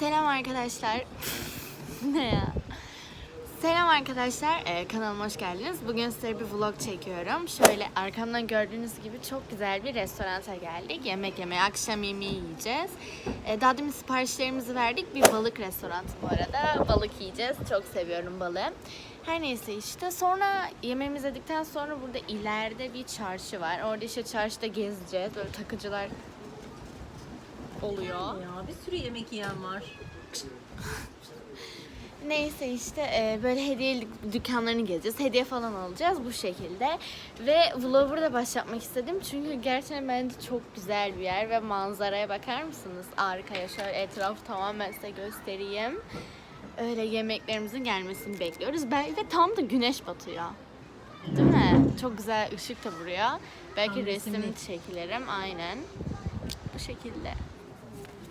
Selam arkadaşlar. ne ya? Selam arkadaşlar, ee, kanalıma hoş geldiniz. Bugün size bir vlog çekiyorum. Şöyle arkamdan gördüğünüz gibi çok güzel bir restoranta geldik. Yemek yemeye, akşam yemeği yiyeceğiz. Ee, daha demin siparişlerimizi verdik. Bir balık restoranı bu arada. Balık yiyeceğiz. Çok seviyorum balığı. Her neyse işte sonra yemeğimizi yedikten sonra burada ileride bir çarşı var. Orada işte çarşıda gezeceğiz. Böyle takıcılar oluyor. Ya bir sürü yemek yiyen var. Neyse işte e, böyle hediye dükkanlarını gezeceğiz. Hediye falan alacağız bu şekilde. Ve vlogu burada başlatmak istedim. Çünkü gerçekten bence çok güzel bir yer ve manzaraya bakar mısınız? Arkaya şöyle etrafı tamamen size göstereyim. Öyle yemeklerimizin gelmesini bekliyoruz. Belki de tam da güneş batıyor. Değil mi? Çok güzel ışık da vuruyor. Belki Tam resim çekilirim. Aynen. Bu şekilde.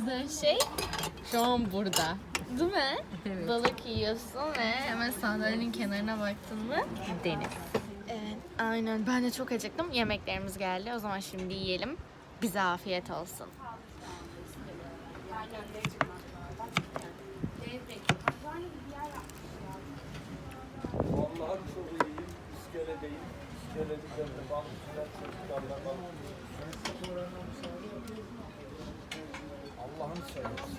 yüzden şey şu an burada. Değil mi? Evet. Balık yiyorsun ve hemen sandalyenin kenarına baktın mı deniz. Evet aynen ben de çok acıktım. Yemeklerimiz geldi. O zaman şimdi yiyelim. Bize afiyet olsun. Vallahi çok iyiyim. İskeledeyim. İskele üzerinde balıkçılar çocuklarla balık Allah'ını seversen.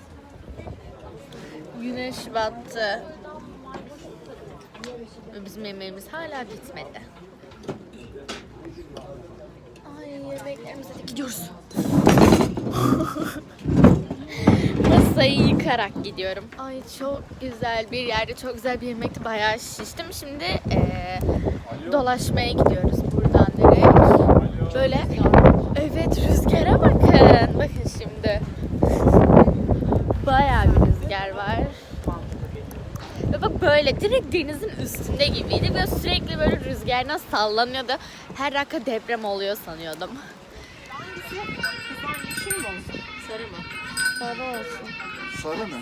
Güneş battı. Ve bizim yemeğimiz hala bitmedi. Ay yemeklerimize de gidiyoruz. Masayı yıkarak gidiyorum. Ay çok güzel bir yerde çok güzel bir yemekti. Bayağı şiştim. Şimdi eee, dolaşmaya gidiyoruz buradan direkt. Böyle evet rüzgara bakın. Bakın şimdi. Bayağı bir rüzgar var. Ve bak böyle direkt denizin üstünde gibiydi. Ve sürekli böyle rüzgarına sallanıyordu. Her dakika deprem oluyor sanıyordum. Olsun? Sarı mı? Sarı olsun. Sarı mı?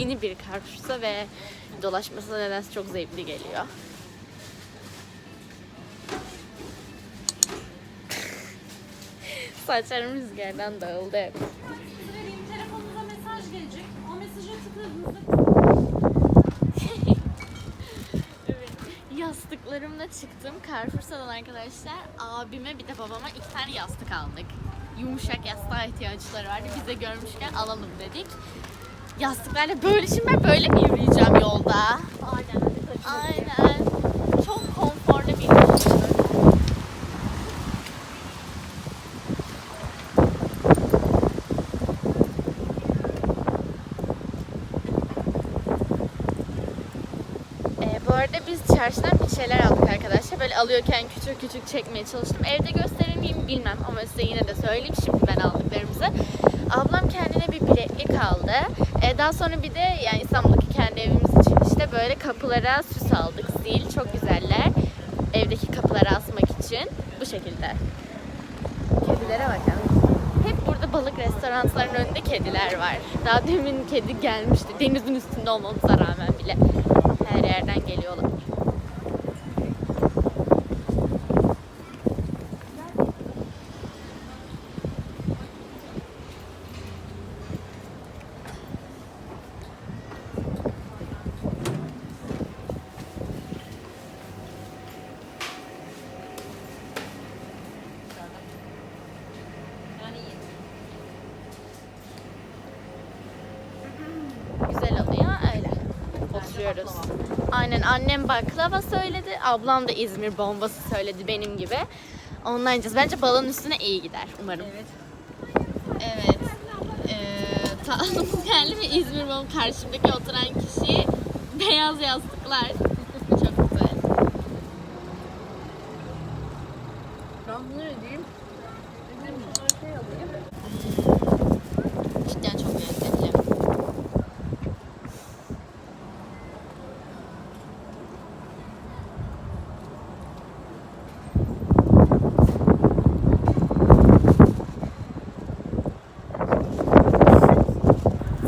Mini bir Carrefour'sa ve dolaşması nedense çok zevkli geliyor. Saçlarım rüzgardan dağıldı telefonunuza mesaj gelecek. O mesaja tıkladığınızda. Yastıklarımla çıktım. Carrefour'dan arkadaşlar abime bir de babama iki tane yastık aldık. Yumuşak yastığa ihtiyaçları vardı. Bize görmüşken alalım dedik. Yastıklarla böyle şimdi ben böyle mi yürüyeceğim yolda? Aynen. Aynen. Çok konforlu bir yol. Ee, bu arada biz çarşıdan bir şeyler aldık arkadaşlar. Böyle alıyorken küçük küçük çekmeye çalıştım. Evde gösterir miyim bilmem ama size yine de söyleyeyim şimdi ben aldıklarımızı. Ablam kendine bir bileklik aldı. Ee, daha sonra bir de yani İstanbul'daki kendi evimiz için işte böyle kapılara süs aldık. Zil çok güzeller. Evdeki kapılara asmak için bu şekilde. Kedilere bakın. Hep burada balık restoranlarının önünde kediler var. Daha demin kedi gelmişti. Denizin üstünde olmamıza rağmen bile. Her yerden geliyorlar. Oturuyoruz. Aynen annem baklava söyledi. Ablam da İzmir bombası söyledi benim gibi. Ondan yiyeceğiz. Bence balın üstüne iyi gider umarım. Evet. Evet. Ee, tatlımız geldi ve İzmir bomb karşımdaki oturan kişi beyaz yastıklar. Çok güzel. Ben bunu ödeyeyim çok lezzetli.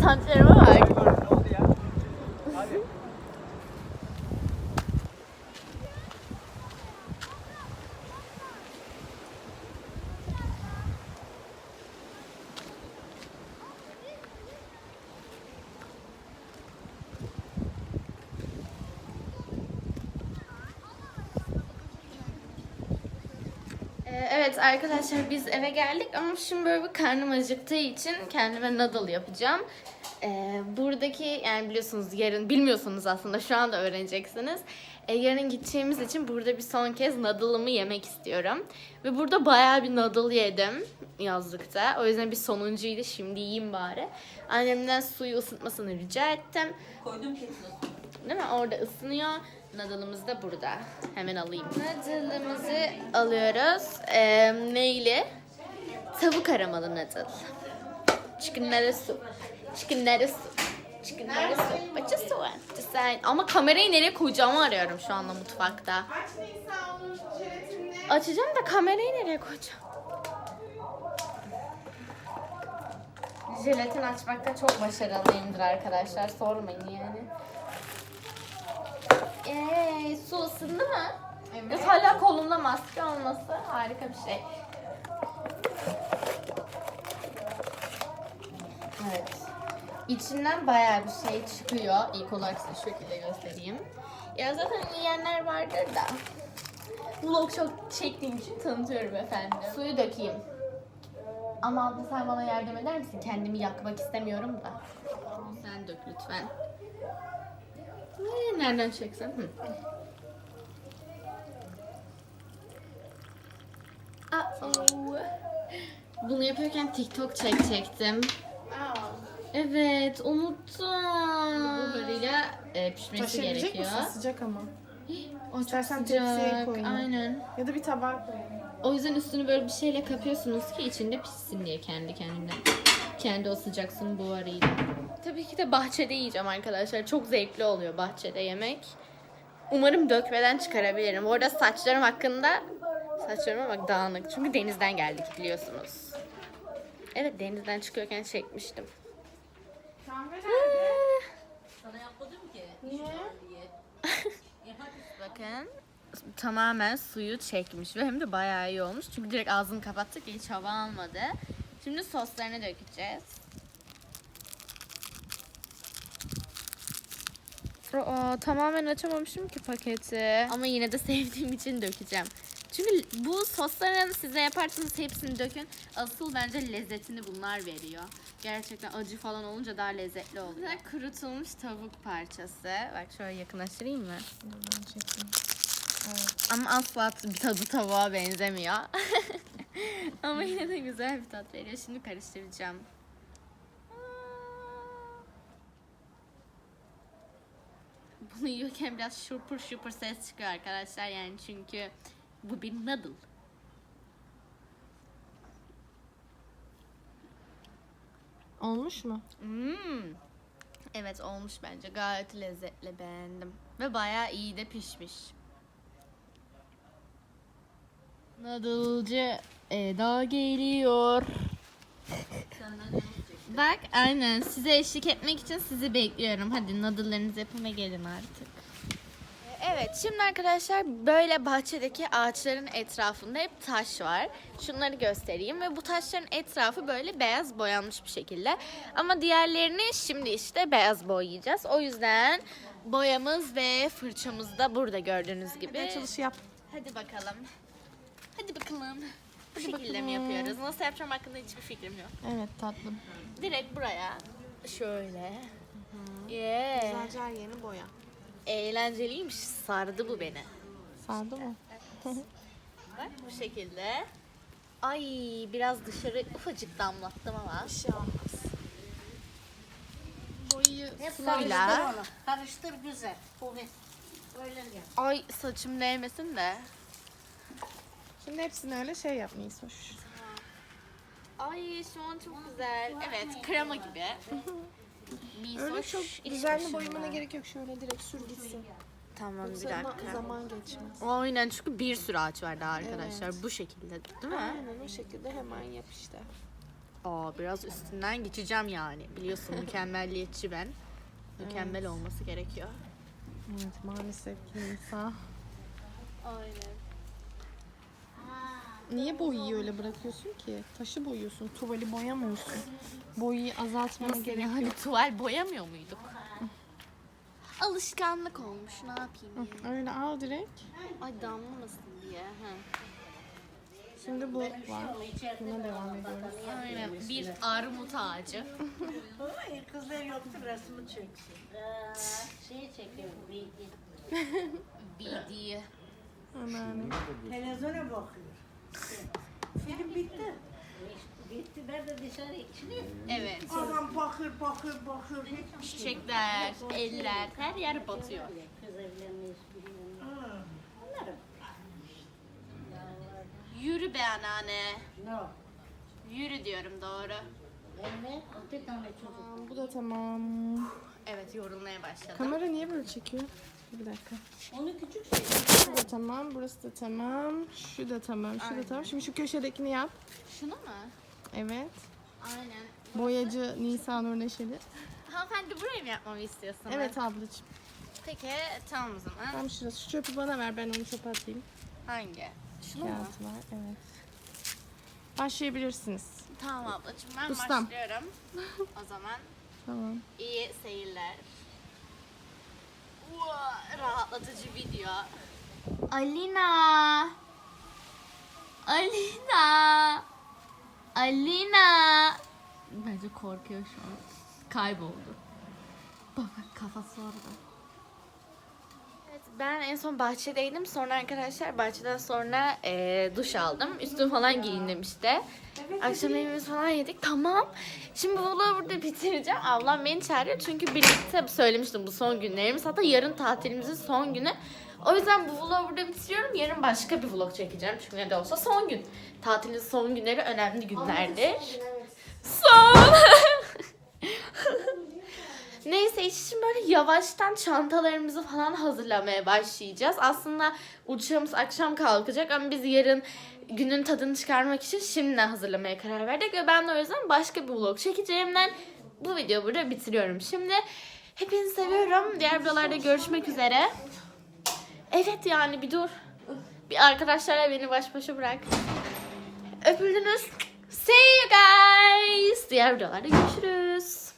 Saçlarıma bak. Ne oldu arkadaşlar biz eve geldik ama şimdi böyle bir karnım acıktığı için kendime noodle yapacağım. Ee, buradaki yani biliyorsunuz yarın bilmiyorsunuz aslında şu anda öğreneceksiniz. Ee, yarın gideceğimiz için burada bir son kez noodle'ımı yemek istiyorum. Ve burada bayağı bir noodle yedim yazlıkta. O yüzden bir sonuncuydu şimdi yiyeyim bari. Annemden suyu ısıtmasını rica ettim. Koydum kesin. Değil mi? Orada ısınıyor. Noodle'ımız da burada. Hemen alayım. Noodle'ımızı alıyoruz. Ee, neyle? Tavuk aramalı noodle. Chicken soup. Chicken soup. Chicken soup. But just one. Just one. Ama kamerayı nereye koyacağımı arıyorum şu anda mutfakta. Açacağım da kamerayı nereye koyacağım? Jelatin açmakta çok başarılıyımdır arkadaşlar. Sormayın yani. Eee su ısındı mı? Evet. hala kolumda maske olması harika bir şey. Evet. İçinden bayağı bir şey çıkıyor. İlk olarak size şu şekilde göstereyim. Ya zaten yiyenler vardır da. Vlog çok çektiğim için tanıtıyorum efendim. Suyu dökeyim. Ama abla sen bana yardım eder misin? Kendimi yakmak istemiyorum da. Sen dök lütfen. Ee, Nereden çeksen? Hı. Uh-oh. Bunu yapıyorken TikTok çekecektim. Evet, unuttum. Buharıyla e, pişmesi Taşıyabilecek gerekiyor. misin? Sıcak ama. O çok İstersen tepsiye koyayım. Aynen. Ya da bir tabağa koyayım. O yüzden üstünü böyle bir şeyle kapıyorsunuz ki içinde pişsin diye kendi kendine. Kendi o sıcak suyun buharıyla. Tabii ki de bahçede yiyeceğim arkadaşlar. Çok zevkli oluyor bahçede yemek. Umarım dökmeden çıkarabilirim. Bu arada saçlarım hakkında saçlarıma bak dağınık. Çünkü denizden geldik biliyorsunuz. Evet denizden çıkıyorken çekmiştim. Sana yapmadım ki. Niye? Bakın tamamen suyu çekmiş ve hem de bayağı iyi olmuş. Çünkü direkt ağzını kapattık hiç hava almadı. Şimdi soslarını dökeceğiz. Aa, tamamen açamamışım ki paketi. Ama yine de sevdiğim için dökeceğim. Çünkü bu sosların size yaparsanız hepsini dökün. Asıl bence lezzetini bunlar veriyor. Gerçekten acı falan olunca daha lezzetli oluyor. Güzel kurutulmuş tavuk parçası. Bak şöyle yakınlaştırayım mı? Dur ben çekeyim. Ama asla bir tadı tavuğa benzemiyor. Ama yine de güzel bir tat veriyor. Şimdi karıştıracağım. Bunu yiyorken biraz şupur şupur ses çıkıyor arkadaşlar yani çünkü bu bir noodle. Olmuş mu? Hmm. Evet olmuş bence. Gayet lezzetli beğendim. Ve bayağı iyi de pişmiş. Noodle'cı Eda geliyor. Bak aynen size eşlik etmek için sizi bekliyorum. Hadi noodle'larınızı yapın ve gelin artık. Evet şimdi arkadaşlar böyle bahçedeki ağaçların etrafında hep taş var. Şunları göstereyim ve bu taşların etrafı böyle beyaz boyanmış bir şekilde. Ama diğerlerini şimdi işte beyaz boyayacağız. O yüzden boyamız ve fırçamız da burada gördüğünüz gibi. Bir açılışı yap. Hadi bakalım. Hadi bakalım. Bu şekilde mi yapıyoruz? Nasıl yapacağım hakkında hiçbir fikrim yok. Evet tatlım. Direkt buraya şöyle Yeah. Güzelce her yerini boya. Eğlenceliymiş. Sardı bu beni. Sardı mı? Bak bu şekilde. Ay biraz dışarı ufacık damlattım ama. Bir şey olmaz. Boyayı Suyla. Karıştır güzel. Kuvvet. Öyle yap. Ay saçım değmesin de. Şimdi hepsini öyle şey yapmayız hoş. Ay şu an çok güzel. Evet krema gibi. Öyle çok başında. boyamana gerek yok. Şöyle direkt sür gitsin. Tamam bir Yoksa dakika. zaman geçmez. Aynen çünkü bir sürü ağaç var daha arkadaşlar. Bu şekilde değil mi? Aynen o şekilde hemen yap işte. Aa biraz üstünden geçeceğim yani. Biliyorsun mükemmelliyetçi ben. Mükemmel olması gerekiyor. Evet maalesef ki Nisa. Aynen. Niye boyayı öyle bırakıyorsun ki? Taşı boyuyorsun, tuvali boyamıyorsun. Boyayı azaltmana gerek yok. Yani tuval boyamıyor muyduk? Alışkanlık olmuş ne yapayım ya. Öyle al direkt. Ay damlamasın diye. Ha. Şimdi bu var. Buna devam ediyoruz. Aynen bir armut ağacı. Hayır kızlar yoktu resmi çeksin. Ee, şey çekiyor. bilgi. BD. Anneanne. Televizyona bakıyor. Film bitti. Bitti. Ben de dışarı içine. Evet. Adam bakır bakır bakır. Hiç Çiçekler, eller, her yer batıyor. kız evlenmiş bilmem ne. Onlarım. Yürü be anneanne. Ne o? Yürü diyorum doğru. Evli. Altı tane çocuk. Tamam, bu da tamam. Evet yorulmaya başladım. Kamera niye böyle çekiyor? Bir dakika. Onu küçük şey. Bu da tamam, burası da tamam. Şu da tamam, şu da tamam. Şimdi şu köşedekini yap. Şunu mu? Evet. Aynen. Boyacı Nisan Nur Neşeli. Hanımefendi burayı mı yapmamı istiyorsunuz? Evet ablacığım. Peki tamam o zaman. Tam şurası. Şu çöpü bana ver ben onu çöpe atayım. Hangi? Şunu mu? Kağıt var evet. Başlayabilirsiniz. Tamam ablacığım ben Ustam. başlıyorum. o zaman Tamam. iyi seyirler. Rahatlatıcı video. Alina. Alina. Alina. Bence korkuyor şu an. Kayboldu. Bak kafası orada. Ben en son bahçedeydim. Sonra arkadaşlar bahçeden sonra eee, duş aldım. Üstüm falan giyindim işte. Akşam yemeğimizi falan yedik. Tamam. Şimdi bu vlogu burada bitireceğim. Ablam beni çağırıyor. Çünkü birlikte söylemiştim bu son günlerimiz. Hatta yarın tatilimizin son günü. O yüzden bu vlogu burada bitiriyorum. Yarın başka bir vlog çekeceğim. Çünkü ne de olsa son gün. Tatilin son günleri önemli günlerdir. Son. Neyse şimdi böyle yavaştan çantalarımızı falan hazırlamaya başlayacağız. Aslında uçağımız akşam kalkacak ama biz yarın günün tadını çıkarmak için şimdiden hazırlamaya karar verdik. Ve ben de o yüzden başka bir vlog çekeceğimden bu videoyu burada bitiriyorum. Şimdi hepinizi seviyorum. Diğer videolarda görüşmek üzere. Evet yani bir dur. Bir arkadaşlarla beni baş başa bırak. Öpüldünüz. See you guys. Diğer videolarda görüşürüz.